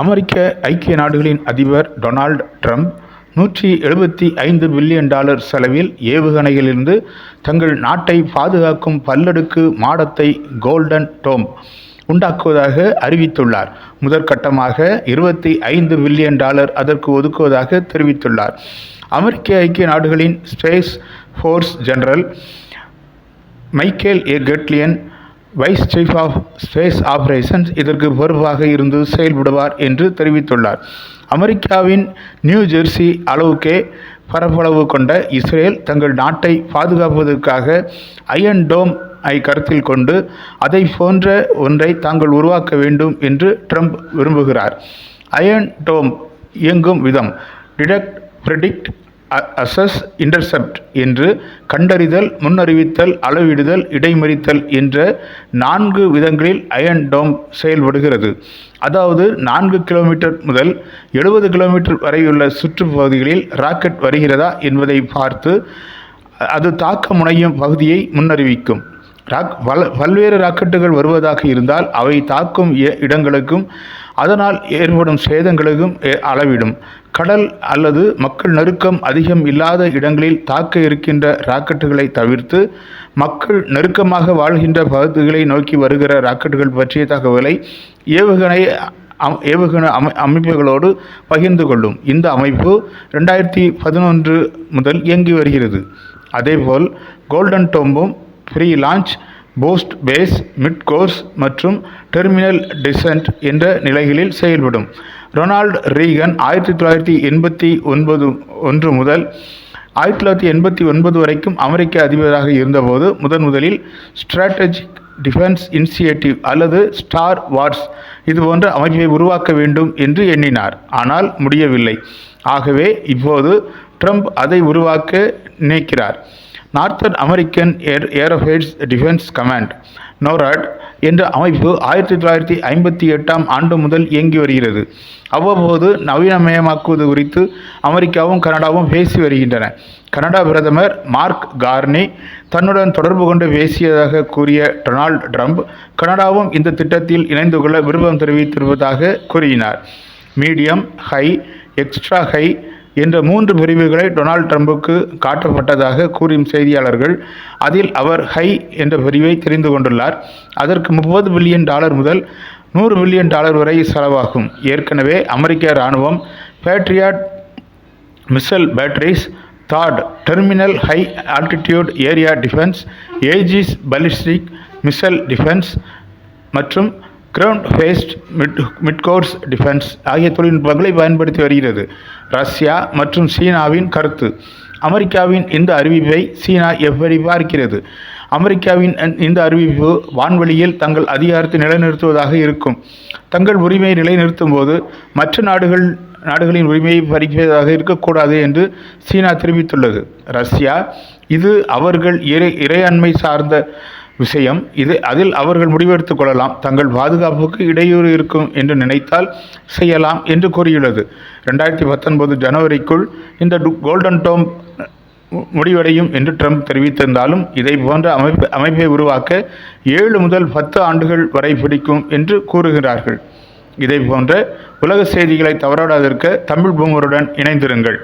அமெரிக்க ஐக்கிய நாடுகளின் அதிபர் டொனால்ட் ட்ரம்ப் நூற்றி எழுபத்தி ஐந்து பில்லியன் டாலர் செலவில் ஏவுகணையிலிருந்து தங்கள் நாட்டை பாதுகாக்கும் பல்லடுக்கு மாடத்தை கோல்டன் டோம் உண்டாக்குவதாக அறிவித்துள்ளார். முதற்கட்டமாக இருபத்தி ஐந்து பில்லியன் டாலர் அதற்கு ஒதுக்குவதாக தெரிவித்துள்ளார். அமெரிக்க ஐக்கிய நாடுகளின் space force general Michael A Guetlein vice chief of space operations இதற்கு பொறுப்பாக இருந்து செயல்படுவார் என்று தெரிவித்துள்ளார். அமெரிக்காவின் நியூ ஜெர்சி அளவுக்கே பரப்பளவு கொண்ட இஸ்ரேல் தங்கள் நாட்டை பாதுகாப்பதற்காக அயன் டோம் ஐ கருத்தில் கொண்டு அதை போன்ற ஒன்றை தாங்கள் உருவாக்க வேண்டும் என்று ட்ரம்ப் விரும்புகிறார். அயன் டோம் இயங்கும் விதம் டிடெக்ட் ப்ரெடிக்ட் அசஸ் இன்டர்செப்ட் என்று கண்டறிதல் முன்னறிவித்தல் அளவிடுதல் இடைமறித்தல் என்ற நான்கு விதங்களில் அயன் டோம் செயல்படுகிறது. அதாவது நான்கு கிலோமீட்டர் முதல் எழுபது கிலோமீட்டர் வரையுள்ள சுற்றுப்பகுதிகளில் ராக்கெட் வருகிறதா என்பதை பார்த்து அது தாக்க முனையும் பகுதியை முன்னறிவிக்கும். ராக் பல பல்வேறு ராக்கெட்டுகள் வருவதாக இருந்தால் அவை தாக்கும் இ- இடங்களுக்கும் அதனால் ஏற்படும் சேதங்களுக்கும் எ- அளவிடும். கடல் அல்லது மக்கள் நெருக்கம் அதிகம் இல்லாத இடங்களில் தாக்க இருக்கின்ற ராக்கெட்டுகளை தவிர்த்து மக்கள் நெருக்கமாக வாழ்கின்ற பகுதிகளை நோக்கி வருகிற ராக்கெட்டுகள் பற்றிய தகவலை ஏவுகணை அம்- ஏவுகணை அமை அமைப்புகளோடு பகிர்ந்து கொள்ளும். இந்த அமைப்பு ரெண்டாயிரத்தி பதினொன்று முதல் இயங்கி வருகிறது. அதேபோல் golden டோம்பும் pre launch boost phase mid course மற்றும் டெர்மினல் டிசன்ட் என்ற நிலைகளில் செயல்படும். டொனால்டு ரீகன் ஆயிரத்தி தொள்ளாயிரத்தி எண்பத்தி ஒன்பது ஒன்று முதல் ஆயிரத்தி தொள்ளாயிரத்தி எண்பத்தி ஒன்பது வரைக்கும் அமெரிக்க அதிபராக இருந்தபோது முதன் முதலில் ஸ்ட்ராட்டஜிக் டிஃபென்ஸ் இனிஷியேட்டிவ் அல்லது ஸ்டார் வார்ஸ் இது போன்ற அமைப்பை உருவாக்க வேண்டும் என்று எண்ணினார். ஆனால் முடியவில்லை. ஆகவே இப்போது ட்ரம்ப் அதை உருவாக்க நினைக்கிறார். Northern American air aerospace defence command NORAD என்ற அமைப்பு ஆயிரத்தி தொள்ளாயிரத்தி ஐம்பத்தி எட்டாம் ஆண்டு முதல் இயங்கி வருகிறது. அவ்வப்போது நவீனமயமாக்குவது குறித்து அமெரிக்காவும் கனடாவும் பேசி வருகின்றன. கனடா பிரதமர் மார்க் கார்னி தன்னுடன் தொடர்பு கொண்டு பேசியதாக கூறிய டொனால்ட் ட்ரம்ப் கனடாவும் இந்த திட்டத்தில் இணைந்து கொள்ள விருப்பம் தெரிவித்திருப்பதாக கூறினார். மீடியம் ஹை எக்ஸ்ட்ரா ஹை என்ற மூன்று பிரிவுகளை டொனால்ட் ட்ரம்புக்கு காட்டப்பட்டதாக கூறும் செய்தியாளர்கள் அதில் அவர் ஹை என்ற பிரிவை தெரிந்து கொண்டுள்ளார். அதற்கு முப்பது பில்லியன் டாலர் முதல் நூறு பில்லியன் டாலர் வரை செலவாகும். ஏற்கனவே அமெரிக்க இராணுவம் patriot missile batteries thought terminal high altitude area defence Aegis ballistic missile defence மற்றும் ground based mid midcourse defence ஆகிய தொழில்நுட்பங்களை பயன்படுத்தி வருகிறது. ரஷ்யா மற்றும் சீனாவின் கருத்து. அமெரிக்காவின் இந்த அறிவிப்பை சீனா எப்படி பார்க்கிறது? அமெரிக்காவின் இந்த- இந்த அறிவிப்பு வான்வெளியில் தங்கள் அதிகாரத்தை நிலைநிறுத்துவதாக இருக்கும். தங்கள் உரிமையை நிலைநிறுத்தும் போது மற்ற நாடுகள் நாடுகளின் உரிமையை பறிப்பதாக இருக்கக்கூடாது என்று சீனா தெரிவித்துள்ளது. ரஷ்யா இது அவர்கள் இறை இறையாண்மை சார்ந்த விஷயம். இது அதில் அவர்கள் முடிவெடுத்துக் கொள்ளலாம். தங்கள் பாதுகாப்புக்கு இடையூறு இருக்கும் என்று நினைத்தால் செய்யலாம் என்று கூறியுள்ளது. ரெண்டாயிரத்தி பத்தொன்பது ஜனவரிக்குள் இந்த கோல்டன் டோம் மு- முடிவடையும் என்று ட்ரம்ப் தெரிவித்திருந்தாலும் இதை போன்ற அமைப்பு அமைப்பை உருவாக்க ஏழு முதல் பத்து ஆண்டுகள் வரை பிடிக்கும் என்று கூறுகிறார்கள். இதை போன்ற உலக செய்திகளை தவறாடாதிருக்க தமிழ் பூமருடன் இணைந்திருங்கள்.